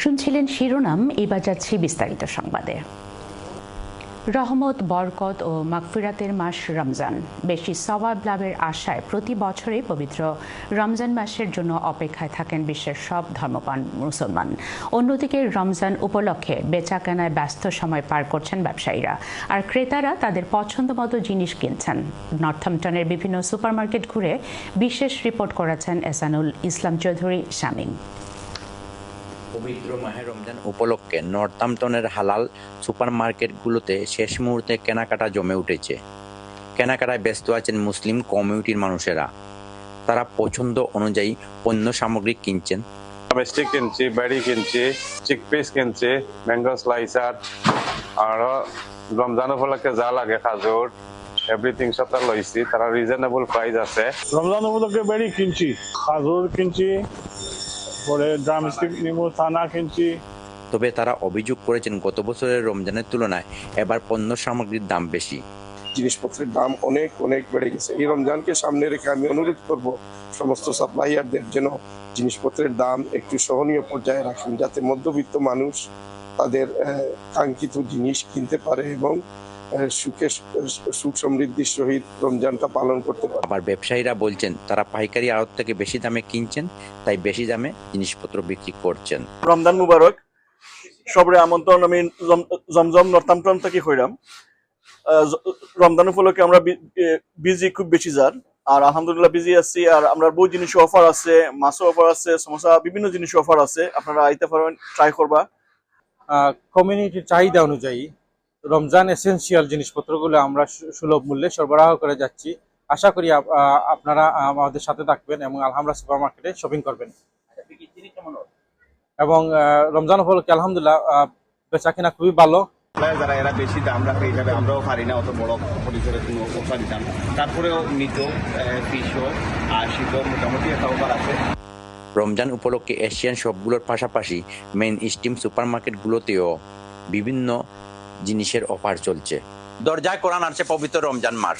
শুনছিলেন শিরোনাম, এবার যাচ্ছি বিস্তারিত সংবাদে। রহমত, বরকত ও মাগফিরাতের মাস রমজান। বেশি সওয়াব লাভের আশায় প্রতি বছরই পবিত্র রমজান মাসের জন্য অপেক্ষায় থাকেন বিশ্বের সব ধর্মপান মুসলমান। অন্যদিকে রমজান উপলক্ষে বেচা কেনায় ব্যস্ত সময় পার করছেন ব্যবসায়ীরা। আর ক্রেতারা তাদের পছন্দ মতো জিনিস কিনছেন। নর্থহ্যাম্পটনের বিভিন্ন সুপারমার্কেট ঘুরে বিশেষ রিপোর্ট করেছেন এসানুল ইসলাম চৌধুরী শামীম। পবিত্র মাহে রমজান উপলক্ষে নর্থাম্পটনের হালাল সুপার মার্কেটগুলোতে শেষ মুহূর্তে কেনাকাটা জমে উঠেছে। কেনাকাটায় ব্যস্ত আছেন মুসলিম কমিউনিটির মানুষেরা। তারা পছন্দ অনুযায়ী পণ্য সামগ্রী কিনছেন। স্টিক কিনছি বেড়ি কিনছি চিক পিস কিনছি ম্যাঙ্গো স্লাইসার আর রমজান উপলক্ষে যা লাগে খাজুর এভরিথিং সব তার লইছি। তারা রিজনেবল প্রাইস আছে। রমজান উপলক্ষে বেড়ি কিনছি খাজুর কিনছি পরে ড্রামস্টিক নিমু থানা কিনছি। তবে তারা অভিযোগ করেছেন গত বছরের রমজানের তুলনায় এবার পণ্য সামগ্রীর দাম বেশি। জিনিসপত্রের দাম অনেক অনেক বেড়ে গেছে। এই রমজানকে সামনে রেখে আমি অনুরোধ করব সমস্ত সাপ্লাইয়ারদের যেন জিনিসপত্রের দাম একটু সহনীয় পর্যায়ে রাখেন যাতে মধ্যবিত্ত মানুষ তাদের আহ, কাঙ্ক্ষিত জিনিস কিনতে পারে এবং সুখে সুখ সমৃদ্ধির সহিত রমজানটা পালন করতে পারে। আবার ব্যবসায়ীরা বলছেন তারা পাইকারি আড়ত থেকে বেশি দামে কিনছেন তাই বেশি দামে জিনিসপত্র বিক্রি করছেন। রমজান মুবারক। সবরে আমন্ত্রণ আমি জম- জমজম নর্থাম্পটন থেকে হইলাম আহ, রমজান উপলক্ষে আমরা বিজি খুব বেশি যার। আর আলহামদুলিল্লাহ বিজি আছি আর আমরা বহু জিনিস অফার আছে মাছও অফার আছে সমস্যা বিভিন্ন জিনিস অফার আছে। আপনারা আইতে পারবেন ট্রাই করবা। কমিউনিটির চাহিদা অনুযায়ী রমজান এসেনশিয়াল জিনিসপত্রগুলো আমরা সু- সুলভ মূল্যে সরবরাহ করে যাচ্ছি। আশা করি আপ- আপনারা আমাদের সাথে থাকবেন এবং আলহামরা সুপার মার্কেটে শপিং করবেন এবং আহ, রমজান উপলক্ষে আলহামদুলিল্লাহ বেচা কিনা খুবই ভালো। যারা এরা বেশি দাম রাখে হিসাবে আমরাও পারি না অত বড় পরিসরে কোনো অফার দিতাম তারপরেও আর শীতও মোটামুটি একটা অফার আছে। রমজান উপলক্ষে এশিয়ান শপগুলোর পাশাপাশি মেন স্টিম সুপার সুপারমার্কেটগুলোতেও বিভিন্ন জিনিসের অফার চলছে। দরজায় কোরআন আসছে, পবিত্র রমজান মাস।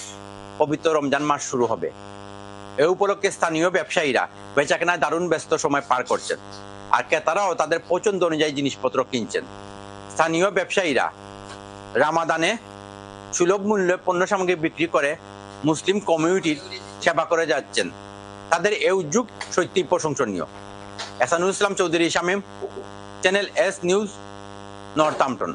পবিত্র রমজান মাস শুরু হবে। এ উপলক্ষে স্থানীয় ব্যবসায়ীরা বেচাকেনায় দারুণ ব্যস্ত সময় পার করছেন। আর ক্রেতারাও তাদের পছন্দ অনুযায়ী জিনিসপত্র কিনছেন। স্থানীয় ব্যবসায়ীরা রামাদানে সুলভ মূল্যে পণ্য সামগ্রী বিক্রি করে মুসলিম কমিউনিটির সেবা করে যাচ্ছেন। তাদের এ উদ্যোগ সত্যি প্রশংসনীয়। Ehsanul Islam Chowdhury Shamim, channel S news Northampton